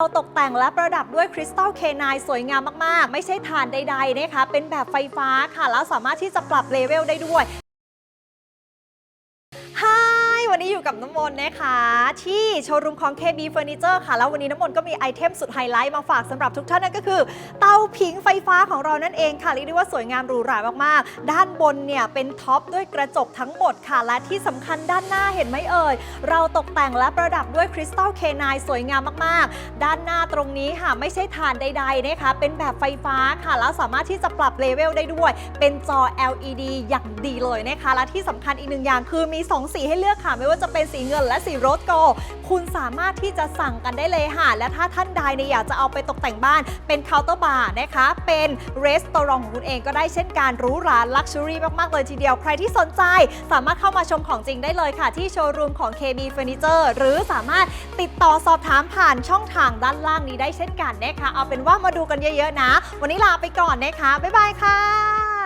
เราตกแต่งและประดับด้วยคริสตัลเคนายสวยงามมาก ๆ ไม่ใช่ฐานใด ๆ นะคะ เป็นแบบไฟฟ้าค่ะ แล้วสามารถที่จะปรับเลเวลได้ด้วย กับน้ำมนต์นะคะ ที่โชว์รูมของ KB Furniture ค่ะ แล้ววันนี้น้ำมนต์ก็มีไอเทมสุดไฮไลท์มาฝากสำหรับทุกท่านนั่นก็คือ เตาผิงไฟฟ้าของเรานั่นเองค่ะเรียกได้ว่าสวยงามหรูหรามากๆ ด้านบนเนี่ยเป็นท็อปด้วยกระจกทั้งหมดค่ะ และที่สำคัญด้านหน้าเห็นไหมเอ่ย เราตกแต่งและประดับด้วยคริสตัลเคนายสวยงามมากๆ ด้านหน้าตรงนี้ค่ะไม่ใช่ฐานใดๆนะคะ เป็นแบบไฟฟ้าค่ะ แล้วสามารถที่จะปรับเลเวลได้ด้วย เป็นจอ LED อย่างดีเลยนะคะ และที่สำคัญอีกหนึ่งอย่างคือมี 2 สีให้เลือกค่ะไม่ว่าจะเป็น็นสีเงินและสีโรสโก คุณสามารถที่จะสั่งกันได้เลยค่ะ และถ้าท่านใดเนี่ยอยากจะเอาไปตกแต่งบ้านเป็นเคาน์เตอร์บาร์นะคะ เป็นรีสตอรองของคุณเองก็ได้เช่นการหรู้ราลักชัวรี่มากๆเลยทีเดียว ใครที่สนใจสามารถเข้ามาชมของจริงได้เลยค่ะ ที่โชว์รูมของ KB Furniture หรือสามารถติดต่อสอบถามผ่านช่องทางด้านล่างนี้ได้เช่นกันนะคะ เอาเป็นว่ามาดูกันเยอะๆนะ วันนี้ลาไปก่อนนะคะ บ๊ายบายค่ะ